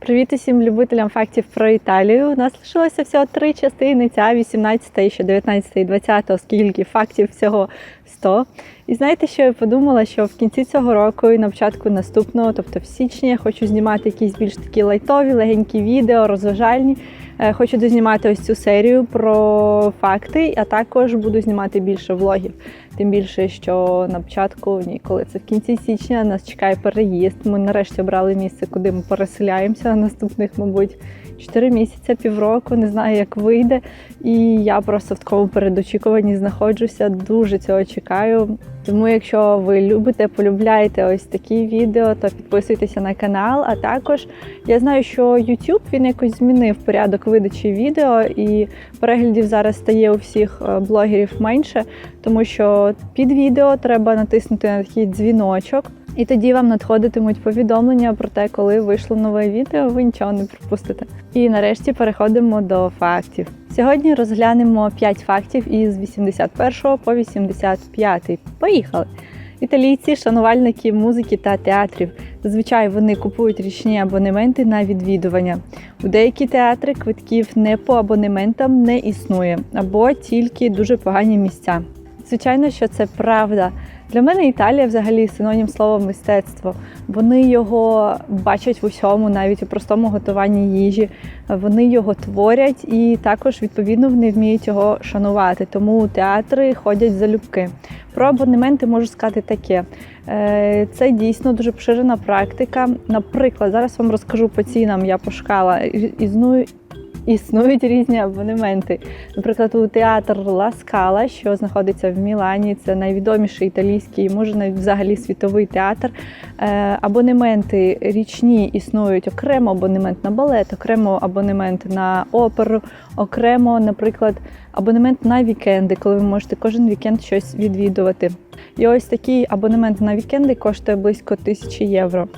Привіт усім любителям фактів про Італію. У нас лишилося всього три частини: ця 18, ще 19 і 20, оскільки фактів всього 100. І знаєте, що я подумала, що в кінці цього року і на початку наступного, тобто в січні, я хочу знімати якісь більш такі лайтові, легенькі відео, розважальні. Е, Хочу дознімати ось цю серію про факти, а також буду знімати більше влогів. Тим більше, що на початку, ні, коли це в кінці січня, нас чекає переїзд. Ми нарешті обрали місце, куди ми переселяємося наступних, мабуть, 4 місяці, півроку. Не знаю, як вийде. І я просто в такому передочікуванні знаходжуся. Дуже цього чекаю. Тому, якщо ви любите, полюбляєте ось такі відео, то підписуйтеся на канал. А також я знаю, що YouTube він якось змінив порядок видачі відео, і переглядів зараз стає у всіх е, блогерів менше, тому що під відео треба натиснути на такий дзвіночок. І тоді вам надходитимуть повідомлення про те, коли вийшло нове відео, ви нічого не пропустите. І нарешті переходимо до фактів. Сьогодні розглянемо 5 фактів із 81 по 85. Поїхали! Італійці, шанувальники музики та театрів. Зазвичай вони купують річні абонементи на відвідування. У деякі театри квитків не по абонементам не існує, або тільки дуже погані місця. Звичайно, що це правда. Для мене Італія взагалі синонім слова мистецтво. Вони його бачать в усьому, навіть у простому готуванні їжі. Вони його творять і також відповідно вони вміють його шанувати. Тому театри ходять залюбки. Про абонементи можу сказати таке. Е, Це дійсно дуже поширена практика. Наприклад, зараз вам розкажу по цінам. Я пошукала. Існує Існують різні абонементи. Наприклад, у театр Ла Скала, що знаходиться в Мілані, це найвідоміший італійський, може навіть взагалі світовий театр. Е, Абонементи річні існують окремо абонемент на балет, окремо абонемент на оперу, окремо, наприклад, абонемент на вікенди, коли ви можете кожен вікенд щось відвідувати. І ось такий абонемент на вікенди коштує близько тисячі євро.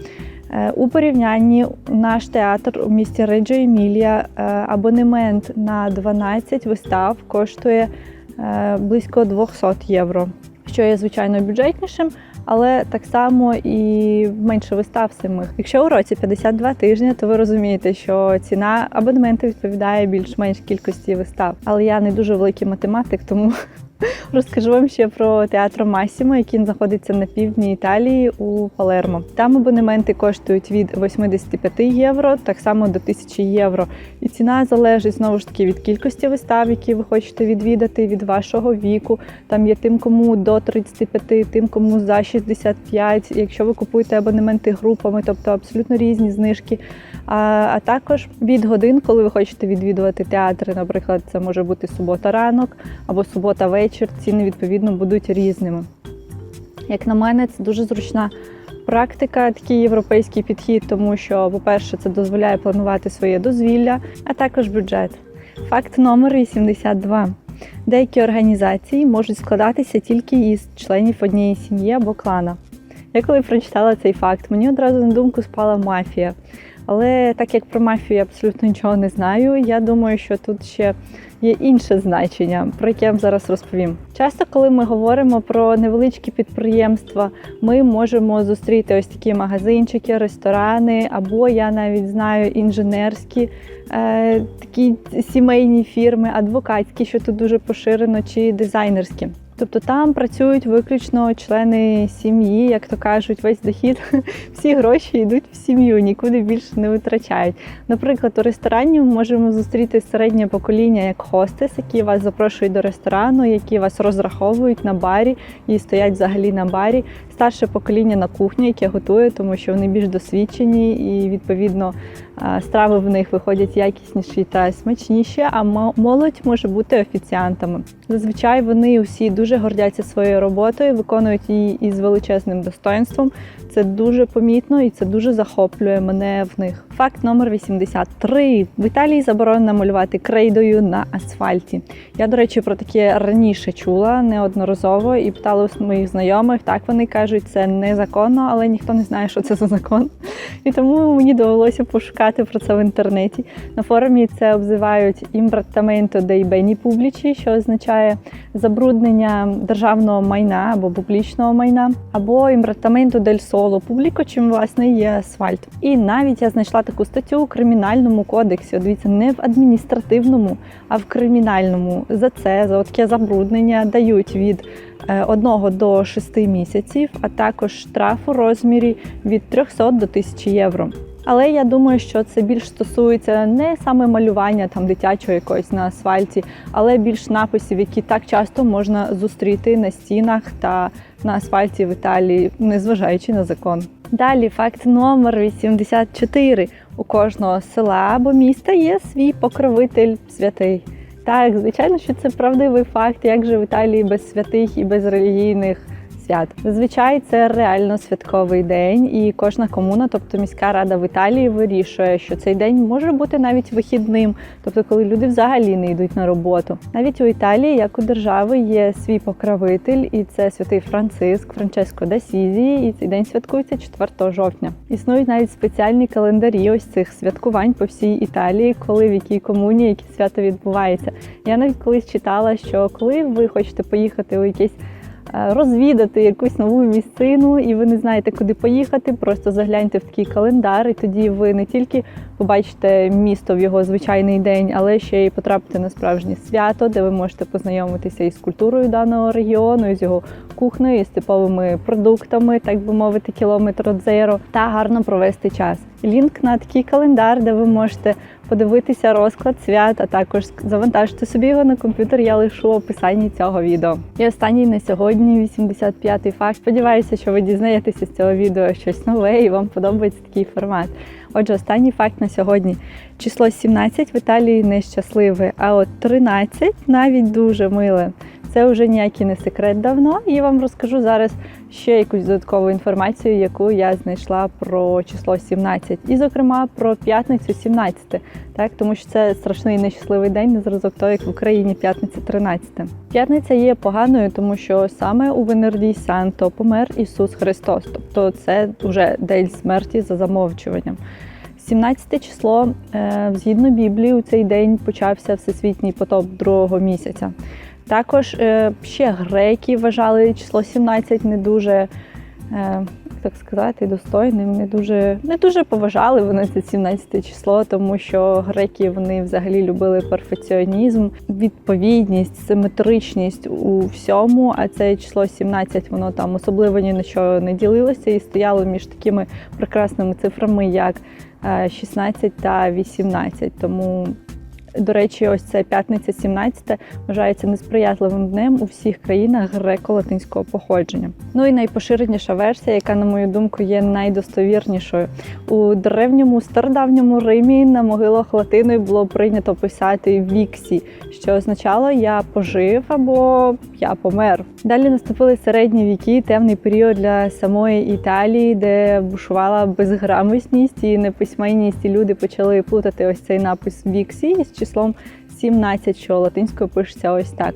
Е, У порівнянні наш театр у місті Реджо Емілія е, абонемент на 12 вистав коштує е, близько 200 євро, що є звичайно бюджетнішим, але так само і менше вистав самих. Якщо у році 52 тижні, то ви розумієте, що ціна абонементу відповідає більш-менш кількості вистав. Але я не дуже великий математик, тому Розкажу вам ще про театр Масімо, який знаходиться на півдні Італії у Палермо. Там абонементи коштують від 85 євро, так само до 1000 євро. І ціна залежить знову ж таки від кількості вистав, які ви хочете відвідати, від вашого віку. Там є тим, кому до 35, тим, кому за 65. Якщо ви купуєте абонементи групами, тобто абсолютно різні знижки. А, також від годин, коли ви хочете відвідувати театри, наприклад, це може бути субота ранок або субота вечір. Ціни відповідно будуть різними. Як на мене, це дуже зручна практика, такий європейський підхід, тому що, по-перше, це дозволяє планувати своє дозвілля, а також бюджет. Факт номер 82. Деякі організації можуть складатися тільки із членів однієї сім'ї або клана. Я коли прочитала цей факт, мені одразу на думку спала мафія. Але так як про мафію я абсолютно нічого не знаю, я думаю, що тут ще є інше значення, про яке я зараз розповім. Часто, коли ми говоримо про невеличкі підприємства, ми можемо зустріти ось такі магазинчики, ресторани, або я навіть знаю інженерські е, такі сімейні фірми, адвокатські, що тут дуже поширено, чи дизайнерські. Тобто там працюють виключно члени сім'ї, як то кажуть, весь дохід, всі гроші йдуть в сім'ю, нікуди більше не витрачають. Наприклад, у ресторані ми можемо зустріти середнє покоління як хостес, які вас запрошують до ресторану, які вас розраховують на барі і стоять взагалі на барі. Старше покоління на кухні, яке готує, тому що вони більш досвідчені і відповідно страви в них виходять якісніші та смачніші. А молодь може бути офіціантами. Зазвичай вони усі дуже гордяться своєю роботою, виконують її із величезним достоинством. Це дуже помітно і це дуже захоплює мене в них. Факт номер 83. В Італії заборонено малювати крейдою на асфальті. Я, до речі, про таке раніше чула неодноразово і питала у моїх знайомих. Так вони кажуть, це незаконно, але ніхто не знає, що це за закон. І тому мені довелося пошукати про це в інтернеті. На форумі це обзивають імбратаменто dei beni pubblici, що означає забруднення державного майна або публічного майна, або імбратаменто дель соло, публіко, чим власне є асфальт. І навіть я знайшла таку статтю у кримінальному кодексі. От Дивіться, не в адміністративному, а в кримінальному. За це за таке забруднення дають від 1 до 6 місяців, а також штраф у розмірі від 300 до 1000 євро. Але я думаю, що це більш стосується не саме малювання там дитячого якогось на асфальті, але більш написів, які так часто можна зустріти на стінах та на асфальті в Італії, незважаючи на закон. Далі факт номер 84. У кожного села або міста є свій покровитель святий. Так, звичайно, що це правдивий факт, як же в Італії без святих і без релігійних свят. Зазвичай це реально святковий день, і кожна комуна, тобто міська рада в Італії, вирішує, що цей день може бути навіть вихідним, тобто коли люди взагалі не йдуть на роботу. Навіть у Італії, як у держави, є свій покровитель, і це святий Франциск, Франческо да-Сізі, і цей день святкується 4 жовтня. Існують навіть спеціальні календарі ось цих святкувань по всій Італії, коли в якій комуні яке свято відбувається. Я навіть колись читала, що коли ви хочете поїхати у якесь розвідати якусь нову місцину, і ви не знаєте, куди поїхати. Просто загляньте в такий календар, і тоді ви не тільки побачите місто в його звичайний день, але ще й потрапите на справжнє свято, де ви можете познайомитися із культурою даного регіону, із його кухнею, із типовими продуктами, так би мовити, кілометр от зеро, та гарно провести час. Лінк на такий календар, де ви можете подивитися розклад свят, а також завантажити собі його на комп'ютер. Я лишу в описанні цього відео. І останній на сьогодні 85-й факт. Сподіваюся, що ви дізнаєтеся з цього відео щось нове і вам подобається такий формат. Отже, останній факт на сьогодні. Число 17 в Італії нещасливе, а от 13 навіть дуже миле. Це вже ніякий не секрет давно, і я вам розкажу зараз ще якусь додаткову інформацію, яку я знайшла про число 17, і, зокрема, про п'ятницю 17, так тому що це страшний нещасливий день, на зразок того, як в Україні п'ятниця 13. П'ятниця є поганою, тому що саме у Венердій Санто помер Ісус Христос, тобто це вже день смерті за замовчуванням. 17 число, е, згідно Біблії, у цей день почався всесвітній потоп другого місяця. Також е, ще греки вважали число 17 не дуже, е, так сказати, достойним, не дуже не дуже поважали вони це 17 число, тому що греки вони взагалі любили перфекціонізм, відповідність, симетричність у всьому. А це число 17, воно там особливо ні на що не ділилося і стояло між такими прекрасними цифрами, як 16 та 18. Тому до речі, ось це п'ятниця 17 вважається несприятливим днем у всіх країнах греко-латинського походження. Ну і найпоширеніша версія, яка, на мою думку, є найдостовірнішою. У древньому стародавньому Римі на могилах латиною було прийнято писати віксі, що означало я пожив або я помер. Далі наступили середні віки, темний період для самої Італії, де бушувала безграмотність і неписьменність, і люди почали плутати ось цей напис віксі числом 17, що латинською пишеться ось так.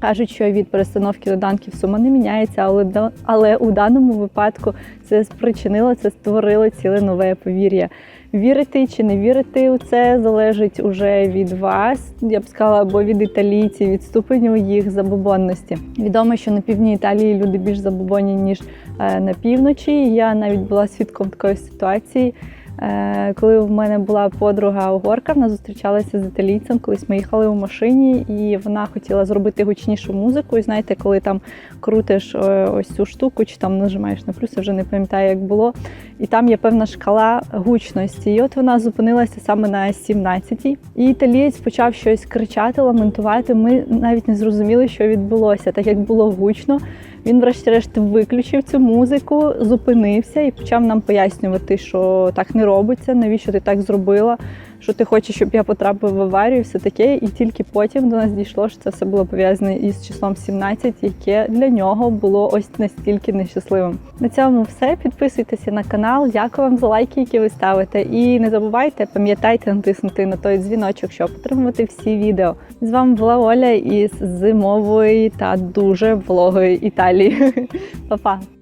Кажуть, що від перестановки доданків сума не міняється, але але у даному випадку це спричинило, це створило ціле нове повір'я. Вірити чи не вірити у це залежить уже від вас, я б сказала, або від італійців, від ступеню їх забобонності. Відомо, що на півдні Італії люди більш забобонні, ніж е, на півночі. Я навіть була свідком такої ситуації. Е, коли в мене була подруга угорка, вона зустрічалася з італійцем, колись ми їхали у машині, і вона хотіла зробити гучнішу музику. І знаєте, коли там крутиш е, ось цю штуку, чи там нажимаєш на плюс, я вже не пам'ятаю, як було. І там є певна шкала гучності. І от вона зупинилася саме на 17-й. І італієць почав щось кричати, ламентувати. Ми навіть не зрозуміли, що відбулося, так як було гучно. Він, врешті-решт, виключив цю музику, зупинився і почав нам пояснювати, що так не робиться, навіщо ти так зробила, що ти хочеш, щоб я потрапив в аварію, все таке. І тільки потім до нас дійшло, що це все було пов'язане із числом 17, яке для нього було ось настільки нещасливим. На цьому все. Підписуйтеся на канал. Дякую вам за лайки, які ви ставите. І не забувайте, пам'ятайте натиснути на той дзвіночок, щоб отримувати всі відео. З вами була Оля із зимової та дуже вологої Італії. Па-па!